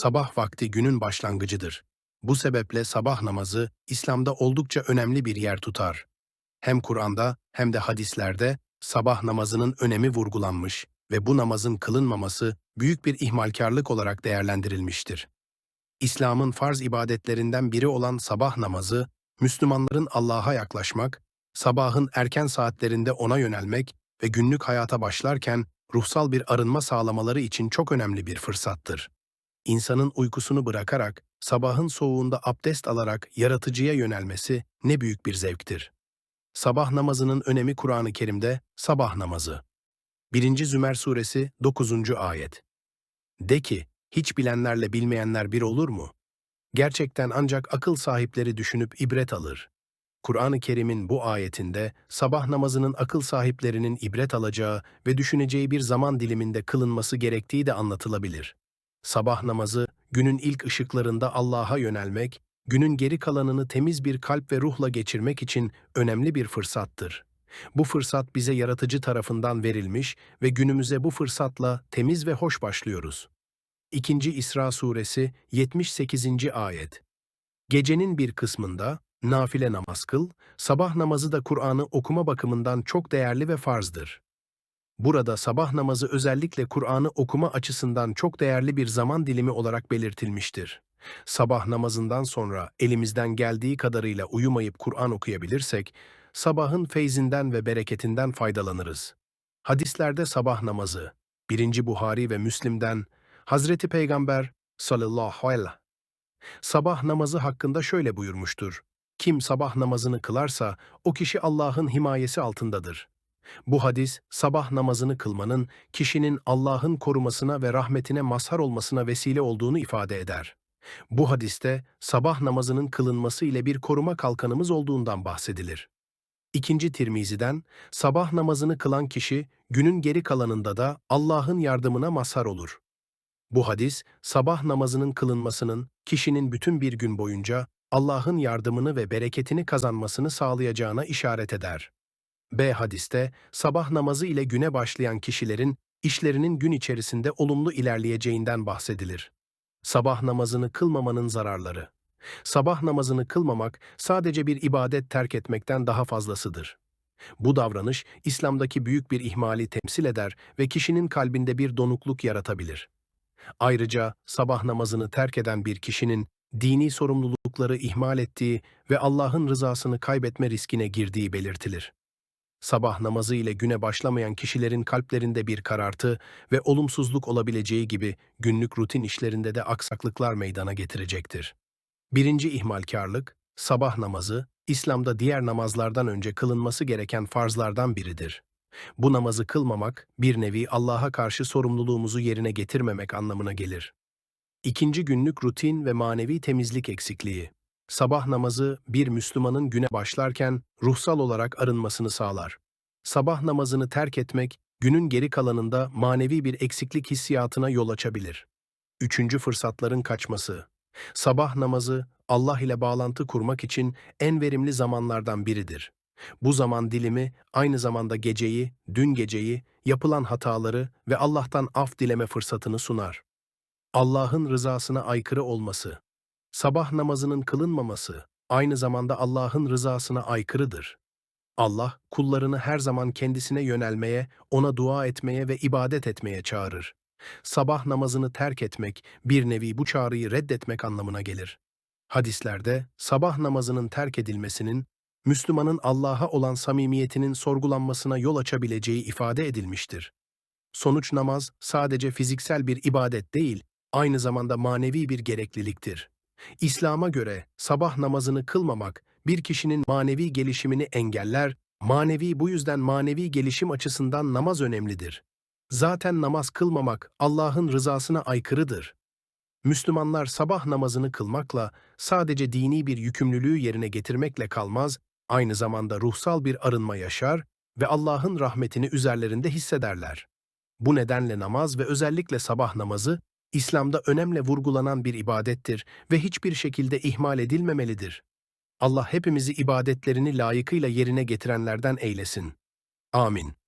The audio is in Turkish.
sabah vakti günün başlangıcıdır. Bu sebeple sabah namazı İslam'da oldukça önemli bir yer tutar. Hem Kur'an'da hem de hadislerde sabah namazının önemi vurgulanmış ve bu namazın kılınmaması büyük bir ihmalkarlık olarak değerlendirilmiştir. İslam'ın farz ibadetlerinden biri olan sabah namazı, Müslümanların Allah'a yaklaşmak, sabahın erken saatlerinde ona yönelmek ve günlük hayata başlarken ruhsal bir arınma sağlamaları için çok önemli bir fırsattır. İnsanın uykusunu bırakarak, sabahın soğuğunda abdest alarak yaratıcıya yönelmesi ne büyük bir zevktir. Sabah namazının önemi Kur'an-ı Kerim'de sabah namazı. 1. Zümer Suresi 9. Ayet De ki, hiç bilenlerle bilmeyenler bir olur mu? Gerçekten ancak akıl sahipleri düşünüp ibret alır. Kur'an-ı Kerim'in bu ayetinde sabah namazının akıl sahiplerinin ibret alacağı ve düşüneceği bir zaman diliminde kılınması gerektiği de anlatılabilir. Sabah namazı, günün ilk ışıklarında Allah'a yönelmek, günün geri kalanını temiz bir kalp ve ruhla geçirmek için önemli bir fırsattır. Bu fırsat bize yaratıcı tarafından verilmiş ve günümüze bu fırsatla temiz ve hoş başlıyoruz. 2. İsra Suresi 78. Ayet Gecenin bir kısmında nafile namaz kıl, sabah namazı da Kur'an'ı okuma bakımından çok değerli ve farzdır. Burada sabah namazı özellikle Kur'an'ı okuma açısından çok değerli bir zaman dilimi olarak belirtilmiştir. Sabah namazından sonra elimizden geldiği kadarıyla uyumayıp Kur'an okuyabilirsek, sabahın feyzinden ve bereketinden faydalanırız. Hadislerde sabah namazı, 1. Buhari ve Müslim'den, Hazreti Peygamber sallallahu aleyhi sabah namazı hakkında şöyle buyurmuştur. Kim sabah namazını kılarsa o kişi Allah'ın himayesi altındadır. Bu hadis, sabah namazını kılmanın kişinin Allah'ın korumasına ve rahmetine mazhar olmasına vesile olduğunu ifade eder. Bu hadiste sabah namazının kılınması ile bir koruma kalkanımız olduğundan bahsedilir. İkinci Tirmizi'den, sabah namazını kılan kişi günün geri kalanında da Allah'ın yardımına mazhar olur. Bu hadis, sabah namazının kılınmasının kişinin bütün bir gün boyunca Allah'ın yardımını ve bereketini kazanmasını sağlayacağına işaret eder. B hadiste, sabah namazı ile güne başlayan kişilerin işlerinin gün içerisinde olumlu ilerleyeceğinden bahsedilir. Sabah namazını kılmamanın zararları. Sabah namazını kılmamak sadece bir ibadet terk etmekten daha fazlasıdır. Bu davranış İslam'daki büyük bir ihmali temsil eder ve kişinin kalbinde bir donukluk yaratabilir. Ayrıca sabah namazını terk eden bir kişinin dini sorumlulukları ihmal ettiği ve Allah'ın rızasını kaybetme riskine girdiği belirtilir. Sabah namazı ile güne başlamayan kişilerin kalplerinde bir karartı ve olumsuzluk olabileceği gibi günlük rutin işlerinde de aksaklıklar meydana getirecektir. Birinci ihmalkarlık, sabah namazı, İslam'da diğer namazlardan önce kılınması gereken farzlardan biridir. Bu namazı kılmamak, bir nevi Allah'a karşı sorumluluğumuzu yerine getirmemek anlamına gelir. İkinci günlük rutin ve manevi temizlik eksikliği. Sabah namazı bir Müslümanın güne başlarken ruhsal olarak arınmasını sağlar. Sabah namazını terk etmek, günün geri kalanında manevi bir eksiklik hissiyatına yol açabilir. Üçüncü fırsatların kaçması. Sabah namazı, Allah ile bağlantı kurmak için en verimli zamanlardan biridir. Bu zaman dilimi aynı zamanda geceyi, dün geceyi, yapılan hataları ve Allah'tan af dileme fırsatını sunar. Allah'ın rızasına aykırı olması, sabah namazının kılınmaması aynı zamanda Allah'ın rızasına aykırıdır. Allah, kullarını her zaman kendisine yönelmeye, ona dua etmeye ve ibadet etmeye çağırır. Sabah namazını terk etmek, bir nevi bu çağrıyı reddetmek anlamına gelir. Hadislerde, sabah namazının terk edilmesinin, Müslümanın Allah'a olan samimiyetinin sorgulanmasına yol açabileceği ifade edilmiştir. Sonuç namaz sadece fiziksel bir ibadet değil, aynı zamanda manevi bir gerekliliktir. İslam'a göre sabah namazını kılmamak bir kişinin manevi gelişimini engeller, manevi bu yüzden manevi gelişim açısından namaz önemlidir. Zaten namaz kılmamak Allah'ın rızasına aykırıdır. Müslümanlar sabah namazını kılmakla sadece dini bir yükümlülüğü yerine getirmekle kalmaz, aynı zamanda ruhsal bir arınma yaşar ve Allah'ın rahmetini üzerlerinde hissederler. Bu nedenle namaz ve özellikle sabah namazı İslam'da önemle vurgulanan bir ibadettir ve hiçbir şekilde ihmal edilmemelidir. Allah hepimizi ibadetlerini layıkıyla yerine getirenlerden eylesin. Amin.